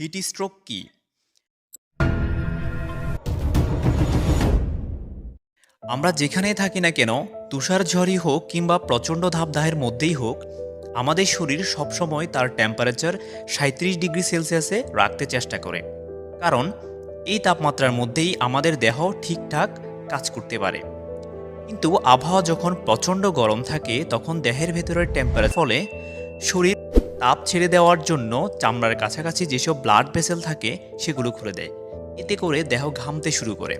Heat stroke কি? আমরা যেখানেই থাকি না কেন, তুষার ঝড়ই হোক কিংবা প্রচণ্ড ধাপদাহের মধ্যেই হোক, আমাদের শরীর সবসময় তার টেম্পারেচার সাঁত্রিশ ডিগ্রি সেলসিয়াসে রাখতে চেষ্টা করে। কারণ, এই তাপমাত্রার মধ্যেই আমাদের দেহ ঠিকঠাক কাজ করতে পারে। কিন্তু আবহাওয়া যখন প্রচণ্ড গরম থাকে, তখন দেহের ভেতরের টেম্পারেচার ফলে শরীর তাপ ছেড়ে দেওয়ার জন্য চামড়ার কাছাকাছি যেসব ব্লাড ভেসেল থাকে, সেগুলো খুলে দেয়। এতে করে দেহ ঘামতে শুরু করে।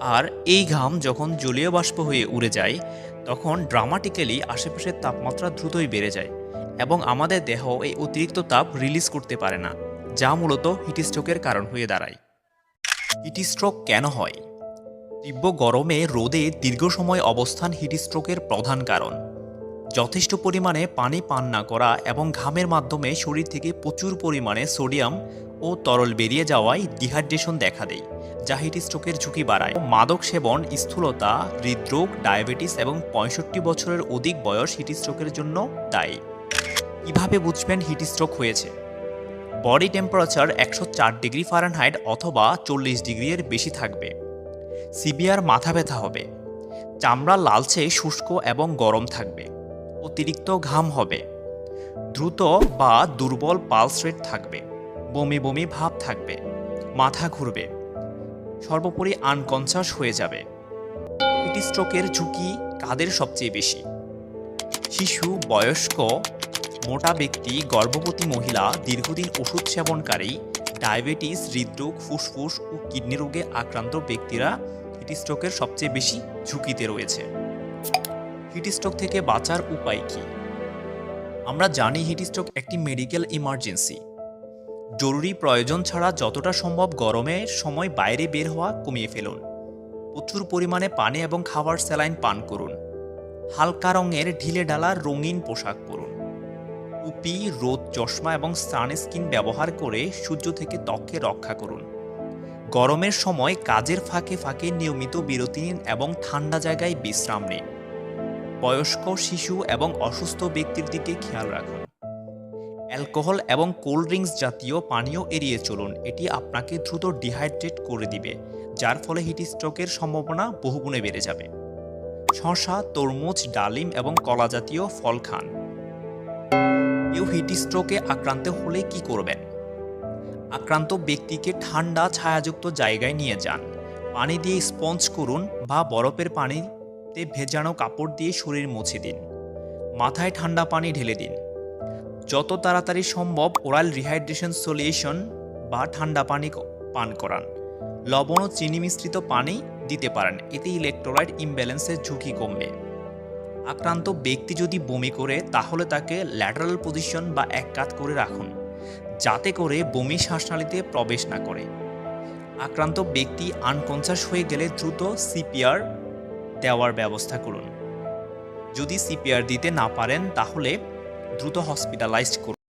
আর এই ঘাম যখন জলীয় বাষ্প হয়ে উড়ে যায়, তখন ড্রামাটিক্যালি আশেপাশের তাপমাত্রা দ্রুতই বেড়ে যায় এবং আমাদের দেহ এই অতিরিক্ত তাপ রিলিজ করতে পারে না, যা মূলত হিটস্ট্রোকের কারণ হয়ে দাঁড়ায়। হিটস্ট্রোক কেন হয়? তীব্র গরমে রোদে দীর্ঘ সময় অবস্থান হিটস্ট্রোকের প্রধান কারণ। যথেষ্ট পরিমাণে পানি পান না করা এবং ঘামের মাধ্যমে শরীর থেকে প্রচুর পরিমাণে সোডিয়াম ও তরল বেরিয়ে যাওয়ায় ডিহাইড্রেশন দেখা দেয় যা হিট স্ট্রোকের ঝুঁকি বাড়ায়। মাদক সেবন, স্থূলতা, হৃদরোগ, ডায়াবেটিস এবং পঁয়ষট্টি বছরের অধিক বয়স হিট স্ট্রোকের জন্য দায়ী। কীভাবে বুঝবেন হিট স্ট্রোক হয়েছে? বডি টেম্পারেচার একশো চার ডিগ্রি ফারেনহাইট অথবা চল্লিশ ডিগ্রির বেশি থাকবে। সিভিয়ার মাথা ব্যথা হবে। চামড়া লালচে, শুষ্ক এবং গরম থাকবে। অতিরিক্ত ঘাম হবে। দ্রুত বা দুর্বল পালস রেট থাকবে। বমি বমি ভাব থাকবে। মাথা ঘুরবে। সর্বোপরি আনকনসাস হয়ে যাবে। এটি স্ট্রোকের ঝুঁকি কাদের সবচেয়ে বেশি? শিশু, বয়স্ক, মোটা ব্যক্তি, গর্ভবতী মহিলা, দীর্ঘদিন ওষুধ সেবনকারী, ডায়াবেটিস, হৃদরোগ, ফুসফুস ও কিডনি রোগে আক্রান্ত ব্যক্তিরা হিট স্ট্রোকের সবচেয়ে বেশি ঝুঁকিতে রয়েছে। হিট স্ট্রোক থেকে বাঁচার উপায় কি? আমরা জানি হিট স্ট্রোক একটি মেডিকেল ইমার্জেন্সি। জরুরি প্রয়োজন ছাড়া যতটা সম্ভব গরমে সময় বাইরে বের হওয়া কমিয়ে ফেলুন। প্রচুর পরিমাণে পানি এবং খাবার স্যালাইন পান করুন। হালকা রঙের ঢিলে ঢালা রঙিন পোশাক পরুন। টুপি, রোদ, চশমা এবং সানস্ক্রিন ব্যবহার করে সূর্য থেকে ত্বককে রক্ষা করুন। গরমের সময় কাজের ফাঁকে ফাঁকে নিয়মিত বিরতি নিন এবং ঠান্ডা জায়গায় বিশ্রাম নিন। বয়স্ক শিশু এবং অসুস্থ ব্যক্তির দিকে খেয়াল রাখুন। অ্যালকোহল এবং কোল্ড ড্রিঙ্কস জাতীয় পানীয় এড়িয়ে চলুন। এটি আপনাকে দ্রুত ডিহাইড্রেট করে দিবে, যার ফলে হিট স্ট্রোকের সম্ভাবনা বহুগুণে বেড়ে যাবে। শসা, তরমুজ, ডালিম এবং কলা জাতীয় ফল খান। কেউ হিট স্ট্রোকে আক্রান্ত হলে কি করবেন? আক্রান্ত ব্যক্তিকে ঠান্ডা, ছায়াযুক্ত জায়গায় নিয়ে যান। পানি দিয়ে স্পঞ্জ করুন বা বরফের পানিতে ভেজানো কাপড় দিয়ে শরীর মুছে দিন। মাথায় ঠান্ডা পানি ঢেলে দিন। যত তাড়াতাড়ি সম্ভব ওরাল রিহাইড্রেশন সলিউশন বা ঠান্ডা পানি পান করান। লবণ ও চিনি মিশ্রিত পানি দিতে পারেন এতে ইলেকট্রোলাইট ইমব্যালেন্সের ঝুঁকি কমবে। আক্রান্ত ব্যক্তি যদি বমি করে, তাহলে তাকে ল্যাটারাল পজিশন বা এক কাত করে রাখুন, যাতে করে বমি শ্বাসনালীতে প্রবেশ না করে। আক্রান্ত ব্যক্তি আনকনসাস হয়ে গেলে দ্রুত সিপিআর দেওয়ার ব্যবস্থা করুন। যদি সিপিআর দিতে না পারেন তাহলে দ্রুত হসপিটালাইজড করুন।